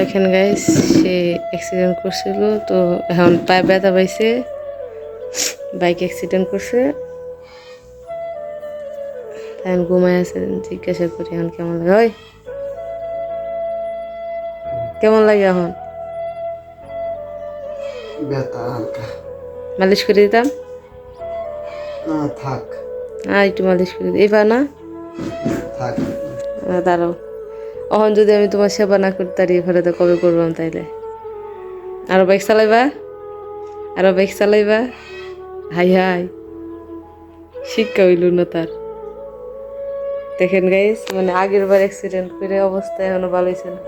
দেখেন গাইস সে অ্যাক্সিডেন্ট করছিল তো এখন পায়ে ব্যথা পাইছে বাইক অ্যাক্সিডেন্ট করছে। এখন ঘুমায় আছে জিজ্ঞাসা করি এখন কেমন লাগে। ওই কেমন লাগে এখন? ব্যথা হালকা। মালিশ করে দিতাম? না থাক। আর একটু মালিশ করে দিই এবার না? থাক। দাঁড়াও। এখন যদি আমি তোমার সেবা না করতে পারি এবারে তো কবে করবাম তাইলে? আরও বাইক চালাইবা? আরও বাইক চালাইবা? High high. শিক্ষা হইল না তার দেখেন গাইস মানে আগের বার অ্যাক্সিডেন্ট করে অবস্থা এখনও ভালো হয়েছে না।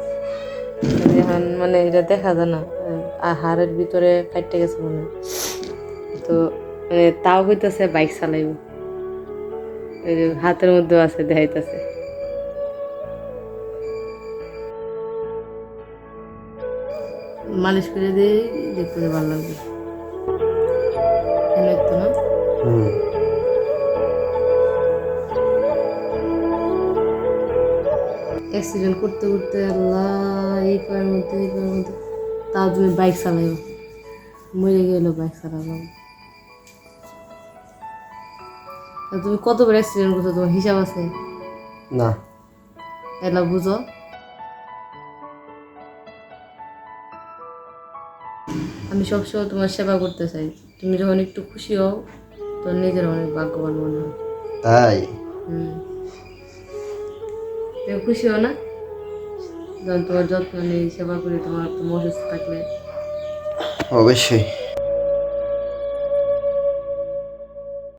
মানে এখন মানে এটা দেখা যায় না। আর হাড়ের ভিতরে ফাইটে গেছে মনে তো মানে তাও হইতেছে বাইক চালাইব। হাতের মধ্যেও আছে, দেখাইতেছে। মালিশ করে দিয়ে দেখতে ভালো লাগবে। না? অ্যাক্সিডেন্ট করতে করতে আল্লাহ এই পায়ের মধ্যে এই পায়ের মধ্যে তাও তুমি বাইক চালাইও মরে গেল বাইক তা তুমি কতবার অ্যাক্সিডেন্ট করছ? তোমার হিসাব আছে? না। এলা বুঝো। আমি সবসময় তোমার সেবা করতে চাই। তুমি যখন একটু খুশি হও তখন নিজের অনেক ভাগ্যবান মনে হয়। তাই? হুম। তুমি খুশি হও না? যখন তোমার যত্ন নেই সেবা করি তোমার তোমার অসুস্থ থাকলে। অবশ্যই।